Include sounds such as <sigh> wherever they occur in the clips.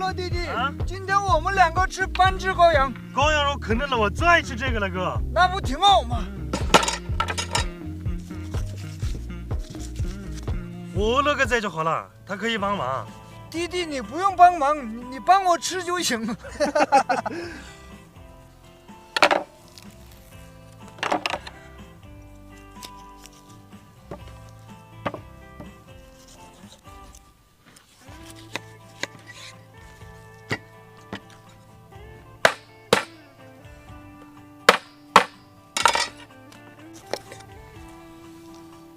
了，弟弟。啊今天我们两个吃半只羔羊，羔羊肉肯定了，我最爱吃这个了，哥。那不挺好吗？我那个在就好了，他可以帮忙。弟弟，你不用帮忙，你你帮我吃就行 <laughs>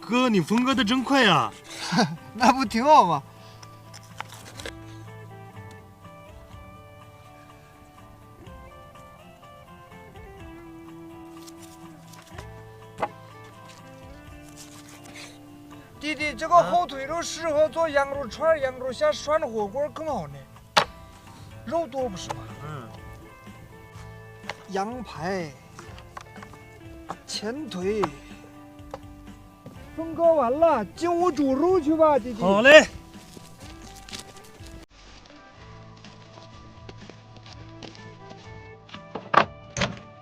哥，你分割的真快呀！<laughs> 那不挺好吗？弟弟，这个后腿肉适合做羊肉串、羊肉馅、涮火锅更好呢。肉多不是吗？嗯，羊排、前腿，分割完了，进屋煮肉去吧，弟弟。好嘞。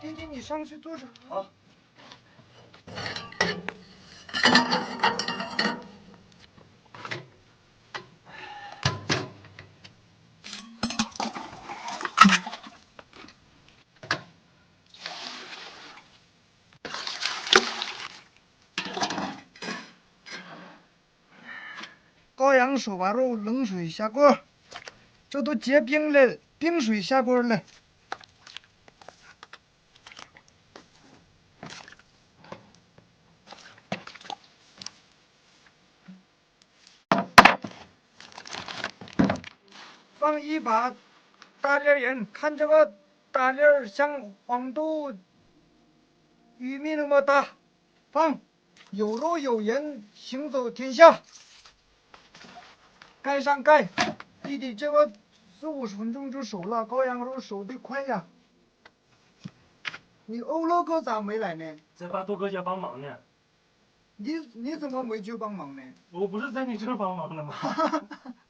弟弟，你上去坐着。好。羔羊手把肉冷水下锅，这都结冰了，冰水下锅了。放一把大粒盐，看这个大粒像黄豆玉米那么大，放有肉有盐，行走天下。盖上盖，弟弟，这个四五十分钟就熟了，羔羊肉熟的快呀。你欧乐哥咋没来呢？在巴多哥家帮忙呢。你你怎么没去帮忙呢？我不是在你这儿帮忙的吗？<laughs>